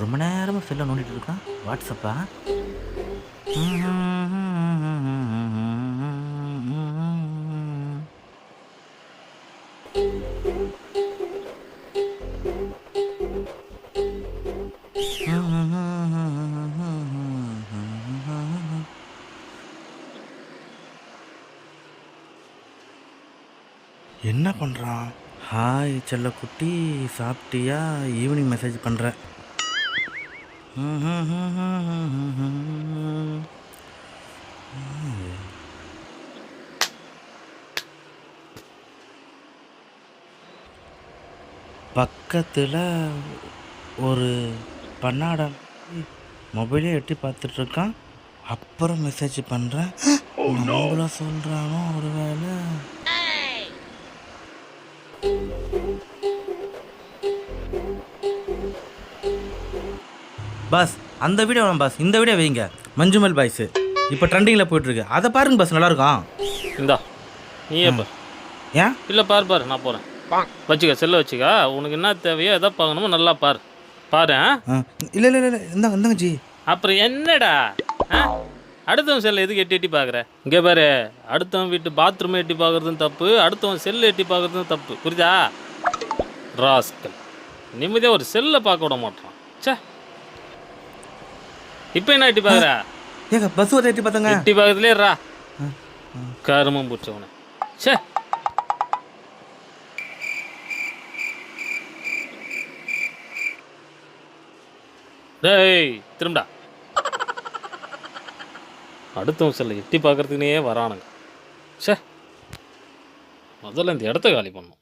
ரொம்ப நேரமாக செல்லை நோண்டிட்டு இருக்கான் வாட்ஸ்அப்பா என்ன பண்ணுறான் ஹாய் செல்லக்குட்டி. சாப்பிட்டியா? ஈவினிங் மெசேஜ் பண்ணுறேன் பக்கத்தில் ஒரு பன்னாடம் மொபைலே எட்டி பார்த்துட்டு இருக்கான் அப்புறம் மெசேஜ் பண்ணுறேன் நம்மள சொல்கிறானோ ஒரு வேளை பாஸ் அந்த வீடியோ வேணாம் பாஸ். இந்த வீடியோ வைங்க. மஞ்சுமல் பாய்ஸு. இப்போ ட்ரெண்டிங்கில் போயிட்டுருக்கு. அதை பாருங்க பாஸ் நல்லாயிருக்கும். இந்தா நீயே பார் ஏன்? இல்லை பார் பார் நான் போகிறேன் வச்சுக்க செல்ல வச்சுக்க. உனக்கு என்ன தேவையோ எதை பார்க்கணுமோ நல்லா பார். பாரு ஆ? இல்லை இல்லை இல்லை இந்தாங்க இந்தாங்க ஜி. அப்புறம் என்னடா? அடுத்தவன் செல்லை எதுக்கு எட்டி எட்டி பார்க்குற? இங்கே பாரு அடுத்தவன் வீட்டு பாத்ரூம் எட்டி பார்க்குறதும் தப்பு அடுத்தவன் செல்லு எட்டி பார்க்குறதும் தப்பு. புரியுதா? ராஸ்கல். நிம்மதியாக ஒரு செல்லை பார்க்க விட மாட்டான். ச்சே. இப்போ என்ன எட்டி பார்க்குற ஏங்க பஸ் ஒரு எட்டி பார்த்தாங்க எட்டி பார்க்கறதுலே ரா. கருமம் பிடிச்சவனே ச்சே. டேய் திரும்படா. அடுத்தவன் செல்ல எட்டி பார்க்கறதுக்குனே வரானுங்க. ச்சே. முதல்ல இந்த இடத்த காலி பண்ணும்